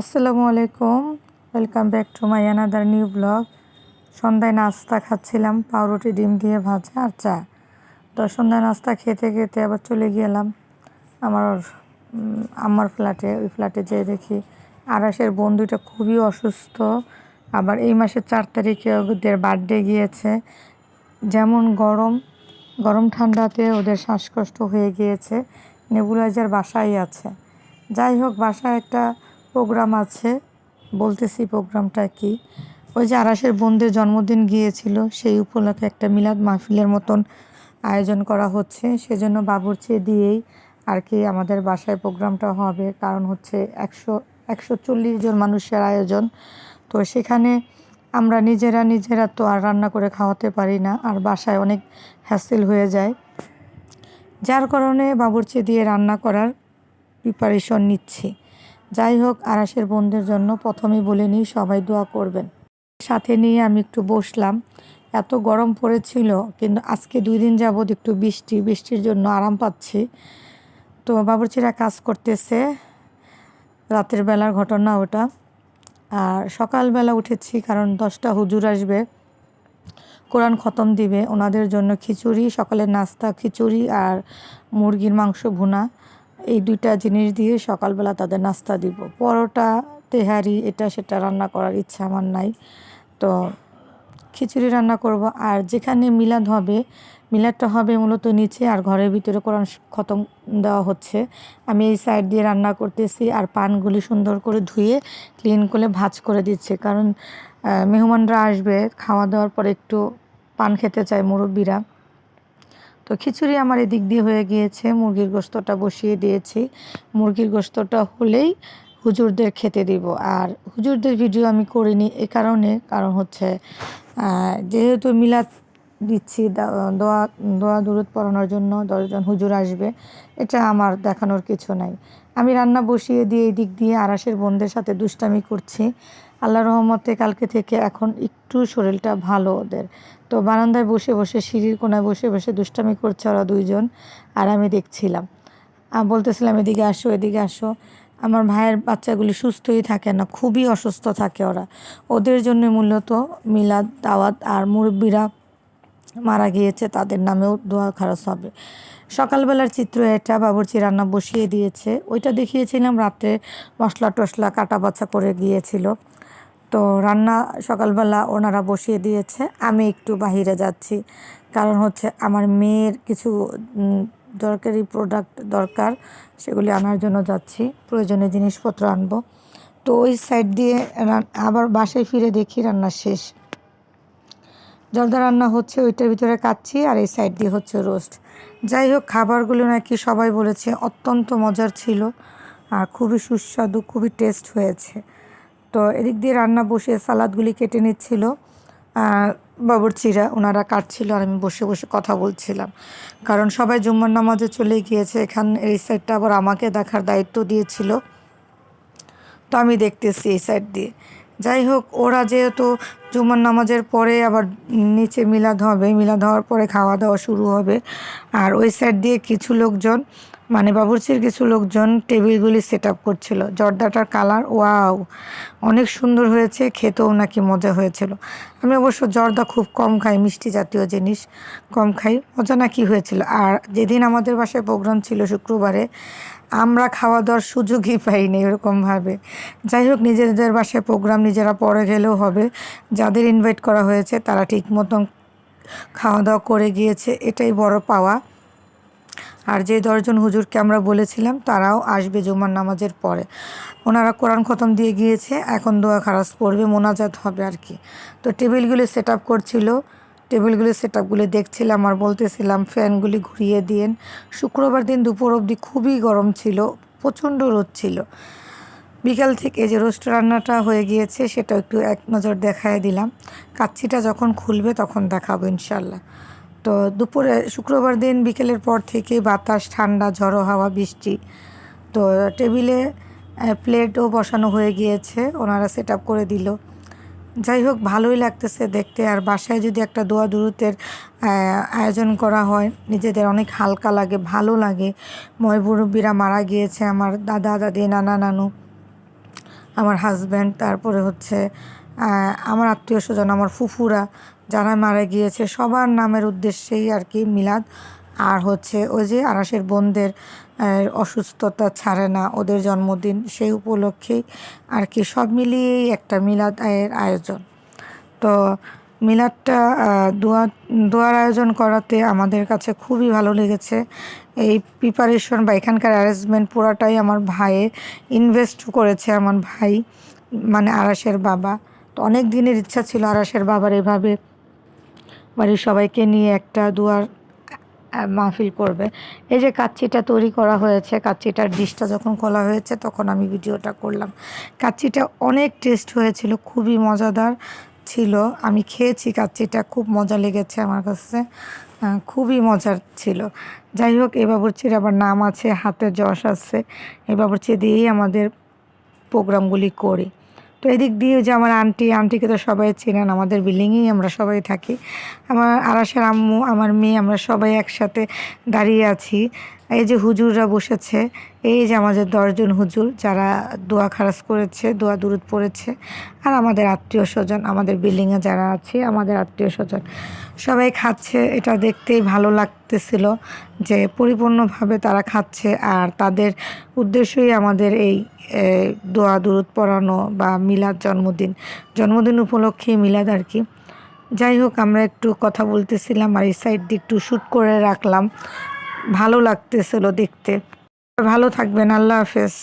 আসসালামু আলাইকুম। Welcome back to my another new blog সন্ধ্যায় নাস্তা খাচ্ছিলাম, পাউরুটি, ডিম দিয়ে ভাজা আর চা। তো সন্ধ্যায় নাস্তা খেতে খেতে আবার চলে গেলাম। আমার আমার ফ্ল্যাটে ওই ফ্ল্যাটে যেয়ে দেখি আরাসের বন্ধুটা খুবই অসুস্থ। আবার এই মাসের চার তারিখে ওদের বার্থডে গিয়েছে। যেমন গরম গরম ঠান্ডাতে ওদের শ্বাসকষ্ট হয়ে গিয়েছে। নেবুলাইজার বাসায় আছে। যাই হোক, বাসায় একটা প্রোগ্রাম আছে, বলতেছি প্রোগ্রামটা কি? ওই যে আরাসের বোনদের জন্মদিন গিয়েছিল, সেই উপলক্ষে একটা মিলাদ মাহফিলের মতন আয়োজন করা হচ্ছে। সেজন্য বাবুর্চি দিয়েই আর কি আমাদের বাসায় প্রোগ্রামটা হবে। কারণ হচ্ছে একশো একশো চল্লিশ জন মানুষের আয়োজন। তো সেখানে আমরা নিজেরা নিজেরা তো আর রান্না করে খাওয়াতে পারি না, আর বাসায় অনেক হ্যাসেল হয়ে যায়। যার কারণে বাবুর্চি দিয়ে রান্না করার প্রিপারেশন নিচ্ছি। যাই হোক আরাসের বোনদের জন্য প্রথমেই বলে নিই, সবাই দোয়া করবেন। সাথে নিয়ে আমি একটু বসলাম। এত গরম পড়েছিল, কিন্তু আজকে দুই দিন যাবৎ একটু বৃষ্টি, বৃষ্টির জন্য আরাম পাচ্ছি। তো বাবুর্চিরা কাজ করতেছে, রাতের বেলার ঘটনা ওটা। আর সকালবেলা উঠেছি, কারণ দশটা হুজুর আসবে। কোরআন খতম দিবে, ওনাদের জন্য খিচুড়ি, সকালের নাস্তা, খিচুড়ি আর মুরগির মাংস ভুনা। এই দুইটা জিনিস দিয়ে সকালবেলা তাদের নাস্তা দিব। পরোটা তেহারি এটা সেটা রান্না করার ইচ্ছা আমার নাই। তো খিচুড়ি রান্না করব। আর যেখানে মিলাদ হবে, মিলাদটা হবে মূলত নিচে আর ঘরের ভিতরে কোরআন খতম দেওয়া হচ্ছে। আমি এই সাইড দিয়ে রান্না করতেছি আর পানগুলি সুন্দর করে ধুয়ে ক্লিন করে ভাজ করে দিচ্ছে। কারণ মেহমানরা আসবে, খাওয়া দাওয়ার পর একটু পান খেতে চায় মুরব্বীরা। তো খিচুড়ি আমার এদিক দিয়ে হয়ে গিয়েছে। মুরগির গোস্তটা বসিয়ে দিয়েছি। মুরগির গোস্তটা হলেই হুজুরদের খেতে দিব। আর হুজুরদের ভিডিও আমি করিনি এ কারণে, কারণ হচ্ছে যেহেতু মিলাদ দিচ্ছি দোয়া দোয়া দূরত পড়ানোর জন্য দশজন হুজুর আসবে, এটা আমার দেখানোর কিছু নাই। আমি রান্না বসিয়ে দিয়ে এই দিক দিয়ে আরাসের বোনদের সাথে দুষ্টামি করছি। আল্লাহ রহমতে কালকে থেকে এখন একটু শরীরটা ভালো ওদের। তো বারান্দায় বসে বসে, সিঁড়ির কোনায় বসে বসে দুষ্টামি করছে ওরা দুইজন আর আমি দেখছিলাম। বলতেছিলাম, এদিকে আসো এদিকে আসো। আমার ভাইয়ের বাচ্চাগুলি সুস্থই থাকে না, খুবই অসুস্থ থাকে ওরা। ওদের জন্য মূলত মিলাদ, দাওয়াত আর মুরব্বীরা মারা গিয়েছে, তাদের নামেও দোয়া খারচ হবে। সকালবেলার চিত্র এটা, বাবুর্চি রান্না বসিয়ে দিয়েছে। ওইটা দেখিয়েছিলাম, রাত্রে মশলা টশলা কাটা বাছা করে গিয়েছিল। তো রান্না সকালবেলা ওনারা বসিয়ে দিয়েছে। আমি একটু বাহিরে যাচ্ছি। কারণ হচ্ছে আমার মেয়ের কিছু দরকারি প্রোডাক্ট দরকার, সেগুলি আনার জন্য যাচ্ছি। প্রয়োজনীয় জিনিসপত্র আনব। তো ওই সাইড দিয়ে আবার বাসায় ফিরে দেখি রান্না শেষ। জলদা রান্না হচ্ছে ওইটার ভিতরে কাচ্ছি আর এই সাইড দিয়ে হচ্ছে রোস্ট যাই হোক, খাবারগুলো নাকি সবাই বলেছে অত্যন্ত মজার ছিল আর খুবই সুস্বাদু, খুবই টেস্ট হয়েছে। তো এদিক দিয়ে রান্না বসে সালাদগুলি কেটে নিচ্ছিল। বাবুর্চিরা ওনারা কাটছিল আর আমি বসে বসে কথা বলছিলাম। কারণ সবাই জুম্মার নামাজে চলে গিয়েছে, এখান এই সাইডটা আবার আমাকে দেখার দায়িত্ব দিয়েছিল। তো আমি দেখতেছি এই সাইড দিয়ে। যাই হোক, ওরা যেহেতু জুমার নামাজের পরে আবার নিচে মিলাদ হবে, মিলাদ হওয়ার পরে খাওয়া দাওয়া শুরু হবে। আর ওই সাইড দিয়ে কিছু লোকজন মানে বাবুর্চির কিছু লোকজন টেবিলগুলি সেট আপ করছিল। জর্দাটার কালার, ওয়াও, অনেক সুন্দর হয়েছে, খেতেও নাকি মজা হয়েছিল। আমি অবশ্য জর্দা খুব কম খাই, মিষ্টি জাতীয় জিনিস কম খাই, মজা নাকি হয়েছিল। আর যেদিন আমাদের বাসায় প্রোগ্রাম ছিল শুক্রবারে, আমরা খাওয়া দাওয়ার সুযোগই পাইনি এরকমভাবে যাই হোক, নিজেদের বাসায় প্রোগ্রাম নিজেরা পরে গেলেও হবে। যাদের ইনভাইট করা হয়েছে, তারা ঠিক মতন খাওয়া দাওয়া করে গিয়েছে, এটাই বড় পাওয়া। আর যে দশজন হুজুরকে আমরা বলেছিলাম, তারাও আসবে জুমার নামাজের পরে। ওনারা কোরআন খতম দিয়ে গিয়েছে, এখন দোয়া খারাজ পড়বে, মোনাজাত হবে আর কি। তো টেবিলগুলি সেট আপ করছিল, টেবিলগুলি সেট আপগুলি দেখছিলাম আর বলতেছিলাম, ফ্যানগুলি ঘুরিয়ে দিয়েন শুক্রবার দিন দুপুর অবধি খুবই গরম ছিল, প্রচণ্ড রোদ ছিল। বিকাল থেকে যে রোস্ট রান্নাটা হয়ে গিয়েছে সেটা একটু এক নজর দেখায় দিলাম। কাচ্চিটা যখন খুলবে তখন দেখাবো ইনশাল্লাহ। তো দুপুরে শুক্রবার দিন বিকেলের পর থেকে বাতাস, ঠান্ডা, ঝড়ো হাওয়া, বৃষ্টি। তো টেবিলে প্লেটও বসানো হয়ে গিয়েছে, ওনারা সেট আপ করে দিল। যাই হোক, ভালোই লাগতেছে দেখতে। আর বাসায় যদি একটা দোয়া দুরুতের আয়োজন করা হয়, নিজেদের অনেক হালকা লাগে, ভালো লাগে। ময় মুরব্বীরা মারা গিয়েছে, আমার দাদা, দাদি, নানা, নানু, আমার হাজব্যান্ড তারপরে হচ্ছে আমার আত্মীয় স্বজন, আমার ফুফুরা যারা মারা গিয়েছে, সবার নামের উদ্দেশ্যেই আর কি মিলাদ। আর হচ্ছে ওই যে আরাসের বোনদের অসুস্থতা ছাড়ে না, ওদের জন্মদিন সেই উপলক্ষেই আর কি সব মিলিয়েই একটা মিলাদ এর আয়োজন। তো মিলাদটা দোয়া, দোয়ার আয়োজন করাতে আমাদের কাছে খুবই ভালো লেগেছে। এই প্রিপারেশন বা এখানকার অ্যারেঞ্জমেন্ট পুরাটাই আমার ভাইয়ে ইনভেস্ট করেছে, আমার ভাই মানে আরাসের বাবা। তো অনেক দিনের ইচ্ছা ছিল আরাসের বাবার এভাবে বাড়ির সবাইকে নিয়ে একটা দুয়ার মাহফিল করবে। এই যে কাচ্চিটা তৈরি করা হয়েছে, কাচ্চিটার ডিশটা যখন খোলা হয়েছে তখন আমি ভিডিওটা করলাম। কাচ্চিটা অনেক টেস্ট হয়েছিল, খুবই মজাদার ছিল। আমি খেয়েছি কাচ্চিটা, খুব মজা লেগেছে আমার কাছে খুবই মজার ছিল। যাই হোক এই বাবুর্চির আবার নাম আছে, হাতে যশ আছে। এই বাবুর্চি দিয়েই আমাদের প্রোগ্রামগুলি করি। তো এদিক দিয়ে যে আমার আন্টি, আন্টিকে তো সবাই চেনেন, আমাদের বিল্ডিংয়েই আমরা সবাই থাকি। আমার আরাসের আম্মু, আমার মেয়ে, আমরা সবাই একসাথে দাঁড়িয়ে আছি। এই যে হুজুররা বসেছে, এই যে আমাদের দশজন হুজুর যারা দোয়া খারাজ করেছে, দোয়া দুরুদ পড়েছে, আর আমাদের আত্মীয় স্বজন, আমাদের বিল্ডিংয়ে যারা আছে, আমাদের আত্মীয় স্বজন, সবাই খাচ্ছে। এটা দেখতেই ভালো লাগতেছিল যে পরিপূর্ণভাবে তারা খাচ্ছে, আর তাদের উদ্দেশ্যই আমাদের এই দোয়া দুরুদ পড়ানো বা মিলাদ জন্মদিন। জন্মদিন উপলক্ষে মিলাদ আর কি। যাই হোক, আমরা একটু কথা বলতেছিলাম আর এই সাইড দিয়ে একটু শ্যুট করে রাখলাম। ভালো লাগতেছিল দেখতে। ভালো থাকবেন আল্লাহ হাফেজ।